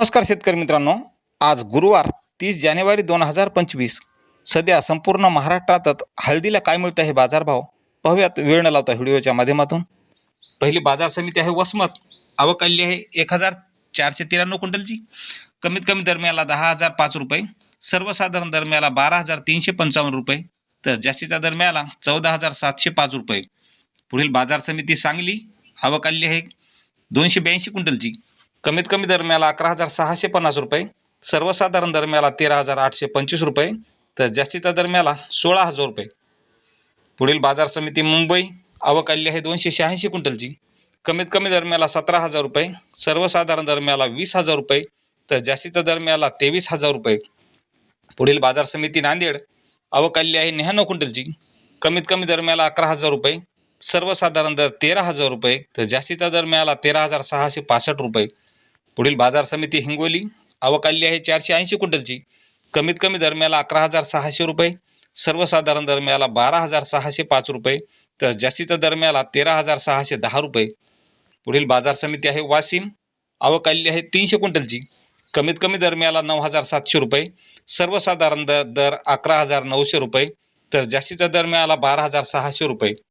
नमस्कार शेतकरी मित्रांनो. आज गुरुवार तीस जानेवारी दोन हजार पंचवीस. सध्या संपूर्ण महाराष्ट्रात हळदीला काय मिळतं आहे बाजारभाव पाहूयात. वेळ न लावता व्हिडिओच्या माध्यमातून. पहिली बाजार समिती आहे वसमत. आवक आहे एक हजार चारशे त्र्याण्णव क्विंटलची. कमीत कमी दरम्याला दहा हजार पाच रुपये. सर्वसाधारण दरम्याला बारा हजार तीनशे पंचावन्न रुपये. तर जास्तीच्या दरम्याला चौदा हजार सातशे पाच रुपये. पुढील बाजार समिती सांगली. आवक आलेली आहे दोनशे ब्याऐंशी क्विंटलची. कमीत कमी दरम्याला अकरा हजार सहाशे पन्नास रुपये सर्वसाधारण दरम्याला तेरा हजार आठशे पंचवीस रुपये तर जास्तीच्या दरम्याला सोळा हजार रुपये. पुढील बाजार समिती मुंबई आवक आहे दोनशे शहाऐंशी क्विंटलची. कमीत कमी दरम्याला सतरा हजार रुपये सर्वसाधारण दरम्याला वीस हजार रुपये तर जास्तीच्या दरम्याला तेवीस हजार रुपये. पुढील बाजार समिती नांदेड आवक आहे न्याण्णव क्विंटलची. कमीत कमी दरम्याला अकरा हजार रुपये सर्वसाधारण दर तेरा हजार रुपये तर जास्तीचा दर मिळाला तेरा हजार सहाशे पासष्ट रुपये. पुढील बाजार समिती हिंगोली आवक आहे चारशे ऐंशी क्विंटलची. कमीत कमी दरम्याला अकरा हजार सहाशे रुपये सर्वसाधारण दरम्याला बारा हजार सहाशे पाच रुपये तर जास्तीचा दरम्याला तेरा हजार सहाशे दहा रुपये. पुढील बाजार समिती आहे वाशिम आवक आहे तीनशे क्विंटलची. कमीत कमी दरम्याला नऊ हजार सातशे रुपये सर्वसाधारण दर दर अकरा हजार नऊशे रुपये तर जास्तीचा दर मिळाला बारा हजार सहाशे रुपये.